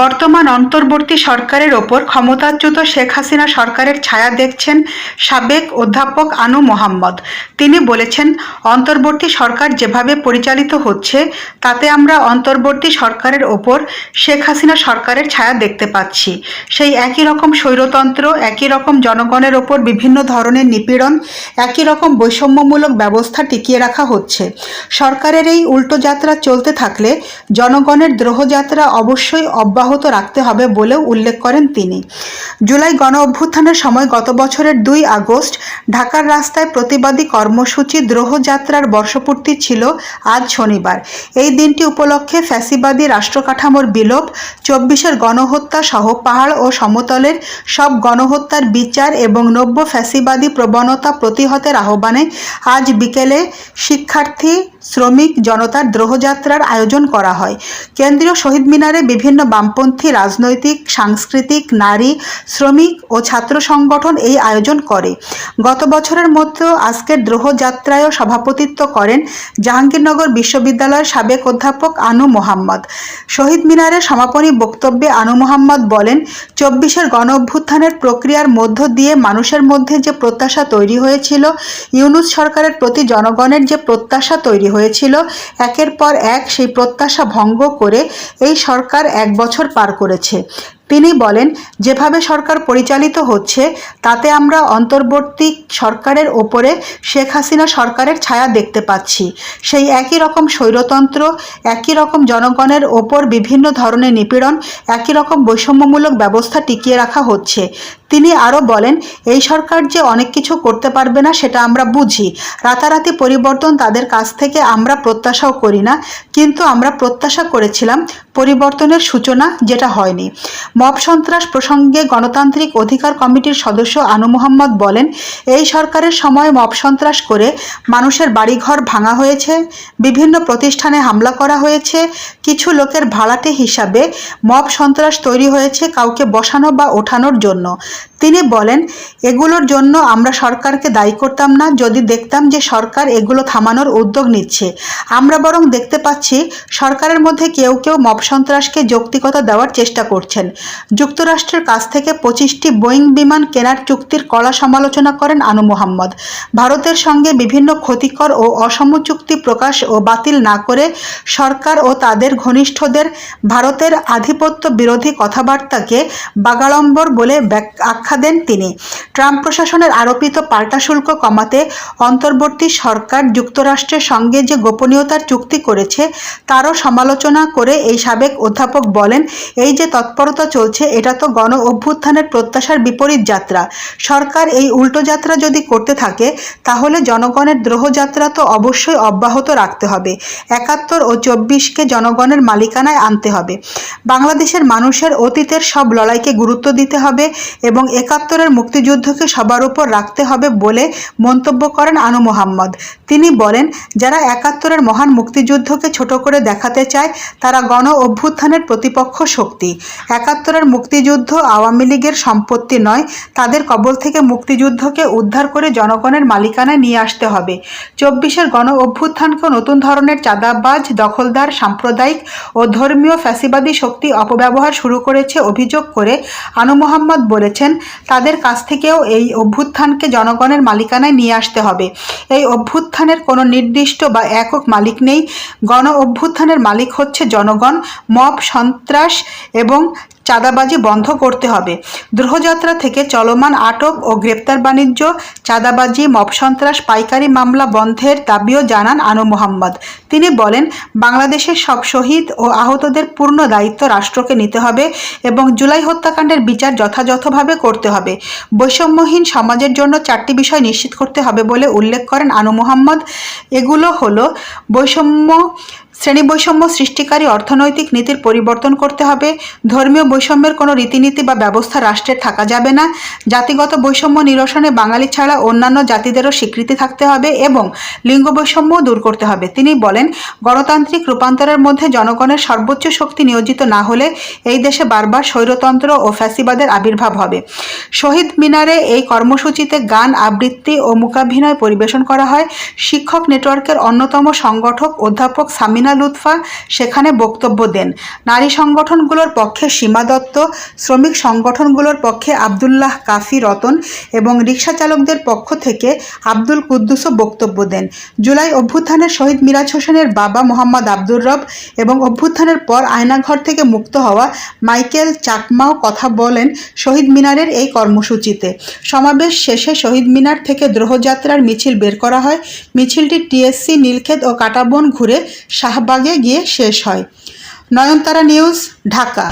বর্তমান অন্তর্বর্তী সরকারের ওপর ক্ষমতাচ্যুত শেখ হাসিনা সরকারের ছায়া দেখছেন সাবেক অধ্যাপক আনু মোহাম্মদ। তিনি বলেছেন, অন্তর্বর্তী সরকার যেভাবে পরিচালিত হচ্ছে, তাতে আমরা অন্তর্বর্তী সরকারের ওপর শেখ হাসিনা সরকারের ছায়া দেখতে পাচ্ছি। সেই একই রকম স্বৈরতন্ত্র, একই রকম জনগণের ওপর বিভিন্ন ধরনের নিপীড়ন, একই রকম বৈষম্যমূলক ব্যবস্থা টিকিয়ে রাখা হচ্ছে। সরকারের এই উল্টো যাত্রা চলতে থাকলে জনগণের দ্রোহযাত্রা অবশ্যই অব্যাহত রাখতে হবে বলেও উল্লেখ করেন তিনি। জুলাই গণ অভ্যুত্থানের সময় গত বছরের দুই আগস্ট ঢাকার রাস্তায় প্রতিবাদী কর্মসূচি দ্রোহযাত্রার বর্ষপূর্তি ছিল আজ শনিবার। এই দিনটি উপলক্ষে ফ্যাসিবাদী রাষ্ট্রকাঠামোর বিলোপ, চব্বিশের গণহত্যা সহ পাহাড় ও সমতলের সব গণহত্যার বিচার এবং নব্য ফ্যাসিবাদী প্রবণতা প্রতিহতের আহ্বানে আজ বিকেলে শিক্ষার্থী, শ্রমিক, জনতার দ্রোহযাত্রার আয়োজন করা হয়। কেন্দ্রীয় শহীদ মিনারে বিভিন্ন বামপন্থী রাজনৈতিক, সাংস্কৃতিক, নারী, শ্রমিক ও ছাত্র সংগঠন এই আয়োজন করে। গত বছরের মতো আজকের দ্রোহযাত্রায়ও সভাপতিত্ব করেন জাহাঙ্গীরনগর বিশ্ববিদ্যালয়ের সাবেক অধ্যাপক আনু মোহাম্মদ। শহীদ মিনারের সমাপনী বক্তব্যে আনু মোহাম্মদ বলেন, চব্বিশের গণ অভ্যুত্থানের প্রক্রিয়ার মধ্য দিয়ে মানুষের মধ্যে যে প্রত্যাশা তৈরি হয়েছিল, ইউনুস সরকারের প্রতি জনগণের যে প্রত্যাশা তৈরি হয়েছিল, একের পর এক সেই প্রত্যাশা ভঙ্গ করে এই সরকার এক বছর পার করেছে। তিনি বলেন, যেভাবে সরকার পরিচালিত হচ্ছে, তাতে আমরা অন্তর্বর্তী সরকারের ওপরে শেখ হাসিনা সরকারের ছায়া দেখতে পাচ্ছি। সেই একই রকম স্বৈরতন্ত্র, একই রকম জনগণের ওপর বিভিন্ন ধরনের নিপীড়ন, একই রকম বৈষম্যমূলক ব্যবস্থা টিকিয়ে রাখা হচ্ছে। তিনি আরও বলেন, এই সরকার যে অনেক কিছু করতে পারবে না, সেটা আমরা বুঝি। রাতারাতি পরিবর্তন তাদের কাছ থেকে আমরা প্রত্যাশাও করি না, কিন্তু আমরা প্রত্যাশা করেছিলাম পরিবর্তনের সূচনা যেটা হয়নি। মব সন্ত্রাস প্রসঙ্গে গণতান্ত্রিক অধিকার কমিটির সদস্য আনু মোহাম্মদ বলেন, এই সরকারের সময় মব সন্ত্রাস করে মানুষের বাড়িঘর ভাঙা হয়েছে, বিভিন্ন প্রতিষ্ঠানে হামলা করা হয়েছে, কিছু লোকের ভাড়াটে হিসাবে মব সন্ত্রাস তৈরি হয়েছে কাউকে বসানো বা ওঠানোর জন্য। তিনি বলেন, এগুলোর জন্য আমরা সরকারকে দায়ী করতাম না। যদি দেখতাম যে সরকার এগুলো থামানোর উদ্যোগ নিচ্ছে, আমরা বরং দেখতে পাচ্ছি সরকারের মধ্যে কেউ কেউ মব সন্ত্রাসকে যৌক্তিকতা দেওয়ার চেষ্টা করছেন। যুক্তরাষ্ট্রের কাছ থেকে পঁচিশটি বোয়িং বিমান কেনার চুক্তির কড়া সমালোচনা করেন আনু মোহাম্মদ। ভারতের সঙ্গে বিভিন্ন ক্ষতিকর ও অসম চুক্তি প্রকাশ ও বাতিল না করে সরকার ও তাদের ঘনিষ্ঠদের ভারতের আধিপত্য বিরোধী কথাবার্তাকে বাগাড়ম্বর বলে আখ্যা দেন তিনি। ট্রাম্প প্রশাসনের আরোপিত পাল্টা শুল্ক কমাতে অন্তর্বর্তী সরকার যুক্তরাষ্ট্রের সঙ্গে যে গোপনীয়তার চুক্তি করেছে, তারও সমালোচনা করে এই সাবেক অধ্যাপক বলেন, এই যে তৎপরতা চলছে, এটা তো গণ অভ্যুত্থানের প্রত্যাশার বিপরীত যাত্রা। সরকার এই উল্টো যাত্রা যদি করতে থাকে, তাহলে জনগণের দ্রোহযাত্রা তো অবশ্যই অব্যাহত রাখতে হবে। একাত্তর ও চব্বিশকে জনগণের মালিকানায় আনতে হবে। বাংলাদেশের মানুষের অতীতের সব লড়াইকে গুরুত্ব দিতে হবে এবং একাত্তরের মুক্তিযুদ্ধকে সবার উপর রাখতে হবে বলে মন্তব্য করেন আনু মোহাম্মদ। তিনি বলেন, যারা একাত্তরের মহান মুক্তিযুদ্ধকে ছোট করে দেখাতে চায়, তারা গণ অভ্যুত্থানের প্রতিপক্ষ শক্তি। একাত্তরের মুক্তিযুদ্ধ আওয়ামী লীগের সম্পত্তি নয়, তাদের কবল থেকে মুক্তিযুদ্ধকে উদ্ধার করে জনগণের মালিকানায় নিয়ে আসতে হবে। চব্বিশের গণ অভ্যুত্থানকে নতুন ধরনের চাঁদাবাজ, দখলদার, সাম্প্রদায়িক ও ধর্মীয় ফ্যাসিবাদী শক্তি অপব্যবহার শুরু করেছে অভিযোগ করে আনু মোহাম্মদ বলেছেন তাদের কাছ থেকেও এই অভ্যুত্থানকে জনগণের মালিকানায় নিয়ে আসতে হবে। এই অভ্যুত্থানের কোনো নির্দিষ্ট বা একক মালিক নেই। গণ অভ্যুত্থানের মালিক হচ্ছে জনগণ, মব, সন্ত্রাস এবং চাঁদাবাজি বন্ধ করতে হবে। দ্রোহযাত্রা থেকে চলমান আটক ও গ্রেপ্তার বাণিজ্য, চাঁদাবাজি, মব সন্ত্রাস, পাইকারি মামলা বন্ধের দাবিও জানান আনু মোহাম্মদ। তিনি বলেন, বাংলাদেশের সব শহীদ ও আহতদের পূর্ণ দায়িত্ব রাষ্ট্রকে নিতে হবে এবং জুলাই হত্যাকাণ্ডের বিচার যথাযথভাবে করতে হবে। বৈষম্যহীন সমাজের জন্য চারটি বিষয় নিশ্চিত করতে হবে বলে উল্লেখ করেন আনু মোহাম্মদ। এগুলো হলো বৈষম্য শ্রেণি বৈষম্য সৃষ্টিকারী অর্থনৈতিক নীতির পরিবর্তন করতে হবে। ধর্মীয় বৈষম্যের কোনো রীতিনীতি বা ব্যবস্থা রাষ্ট্রের থাকা যাবে না। জাতিগত বৈষম্য নিরসনে বাঙালি ছাড়া অন্যান্য জাতিদেরও স্বীকৃতি থাকতে হবে এবং লিঙ্গ বৈষম্যও দূর করতে হবে। তিনি বলেন, গণতান্ত্রিক রূপান্তরের মধ্যে জনগণের সর্বোচ্চ শক্তি নিয়োজিত না হলে এই দেশে বারবার স্বৈরতন্ত্র ও ফ্যাসিবাদের আবির্ভাব হবে। শহীদ মিনারে এই কর্মসূচিতে গান, আবৃত্তি ও মূকাভিনয় পরিবেশন করা হয়। শিক্ষক নেটওয়ার্কের অন্যতম সংগঠক অধ্যাপক সামিনা হাসিনা লুৎফা সেখানে বক্তব্য দেন। নারী সংগঠনগুলোর পক্ষে সীমা দত্ত, শ্রমিক সংগঠনগুলোর পক্ষে আবদুল্লাহ কাফি রতন এবং রিকশা চালকদের পক্ষ থেকে আব্দুল কুদ্দুসও বক্তব্য দেন। জুলাই অভ্যুত্থানের শহীদ মিরাজ হোসেনের বাবা মোহাম্মদ আব্দুর রব এবং অভ্যুত্থানের পর আয়নাঘর থেকে মুক্ত হওয়া মাইকেল চাকমাও কথা বলেন শহীদ মিনারের এই কর্মসূচিতে। সমাবেশ শেষে শহীদ মিনার থেকে দ্রোহযাত্রার মিছিল বের করা হয়। মিছিলটি টিএসসি, নীলক্ষেত ও কাটাবন ঘুরে শাহবাগে গিয়ে শেষ হয়। নয়নতারা নিউজ ঢাকা।